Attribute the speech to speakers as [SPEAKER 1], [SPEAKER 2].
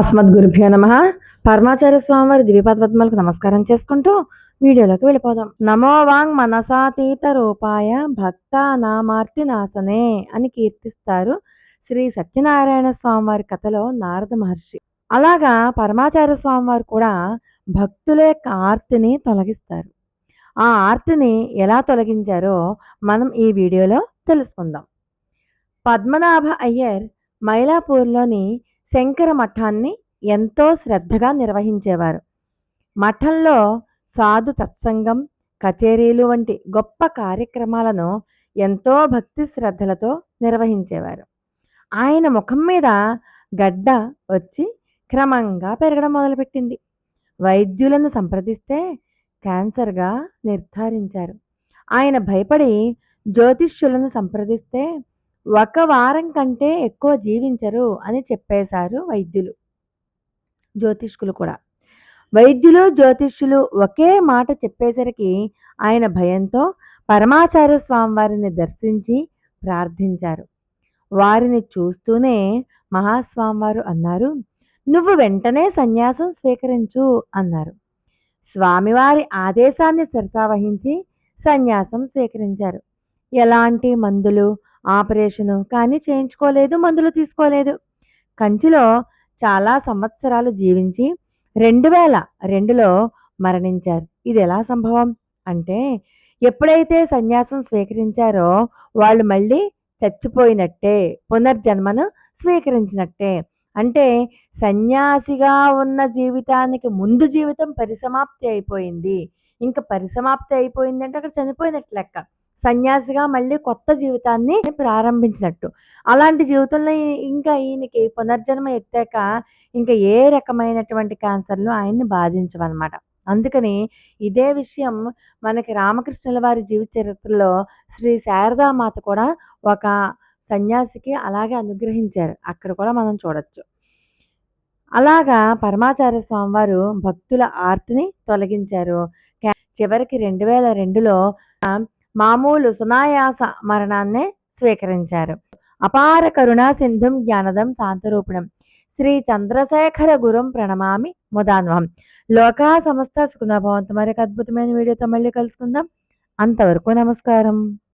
[SPEAKER 1] అస్మద్ గురుభ్యో నమ. పరమాచార్య స్వామివారి దివ్యపాద పద్మాలకు నమస్కారం చేసుకుంటూ వీడియోలోకి వెళ్ళిపోదాం. నమో వాంగ్ మనసాతీత రూపాయ భక్త నామార్తి నాసనే అని కీర్తిస్తారు శ్రీ సత్యనారాయణ స్వామి వారి కథలో నారద మహర్షి. అలాగా పరమాచార్య స్వామి వారు కూడా భక్తుల యొక్క ఆర్తిని తొలగిస్తారు. ఆ ఆర్తిని ఎలా తొలగించారో మనం ఈ వీడియోలో తెలుసుకుందాం. పద్మనాభ అయ్యర్ మైలాపూర్లోని శంకర మఠాన్ని ఎంతో శ్రద్ధగా నిర్వహించేవారు. మఠంలో సాధు తత్సంగం కచేరీలు వంటి గొప్ప కార్యక్రమాలను ఎంతో భక్తి శ్రద్ధలతో నిర్వహించేవారు. ఆయన ముఖం మీద గడ్డ వచ్చి క్రమంగా పెరగడం మొదలుపెట్టింది. వైద్యులను సంప్రదిస్తే క్యాన్సర్గా నిర్ధారించారు. ఆయన భయపడి జ్యోతిష్యులను సంప్రదిస్తే ఒక వారం కంటే ఎక్కువ జీవించరు అని చెప్పేశారు వైద్యులు జ్యోతిష్కులు కూడా. వైద్యులు జ్యోతిష్యులు ఒకే మాట చెప్పేసరికి ఆయన భయంతో పరమాచార్య స్వామివారిని దర్శించి ప్రార్థించారు. వారిని చూస్తూనే మహాస్వామివారు అన్నారు నువ్వు వెంటనే సన్యాసం స్వీకరించు అన్నారు. స్వామివారి ఆదేశాన్ని శిరసావహించి సన్యాసం స్వీకరించారు. ఎలాంటి మందులు ఆపరేషను. కానీ చేయించుకోలేదు మందులు తీసుకోలేదు. కంచిలో చాలా సంవత్సరాలు జీవించి రెండు వేల రెండులో మరణించారు. ఇది ఎలా సంభవం? అంటే ఎప్పుడైతే సన్యాసం స్వీకరించారో వాళ్ళు మళ్ళీ చచ్చిపోయినట్టే పునర్జన్మను స్వీకరించినట్టే. అంటే సన్యాసిగా ఉన్న జీవితానికి ముందు జీవితం పరిసమాప్తి అయిపోయింది. ఇంకా పరిసమాప్తి అయిపోయింది అంటే అక్కడ చనిపోయినట్టు లెక్క. సన్యాసిగా మళ్ళీ కొత్త జీవితాన్ని ప్రారంభించినట్టు. అలాంటి జీవితంలో ఇంకా ఈయనకి పునర్జన్మ ఎత్తాక ఇంకా ఏ రకమైనటువంటి క్యాన్సర్లు ఆయన్ని బాధించవన్నమాట. అందుకని ఇదే విషయం మనకి రామకృష్ణుల వారి జీవిత చరిత్రలో శ్రీ శారదామాత కూడా ఒక సన్యాసికి అలాగే అనుగ్రహించారు. అక్కడ కూడా మనం చూడొచ్చు. అలాగా పరమాచార్య స్వామివారు భక్తుల ఆర్తిని తొలగించారు. చివరికి రెండు వేల రెండులో మామూలు సునాయాస మరణాన్నే స్వీకరించారు. అపార కరుణా సింధుం జ్ఞానదం శాంతరూపిణం. శ్రీ చంద్రశేఖర గురం ప్రణమామి ముదాన్వహం. లోకా సమస్త సుఖనభవంతు మరి అద్భుతమైన వీడియోతో మళ్ళీ కలుసుకుందాం. అంతవరకు నమస్కారం.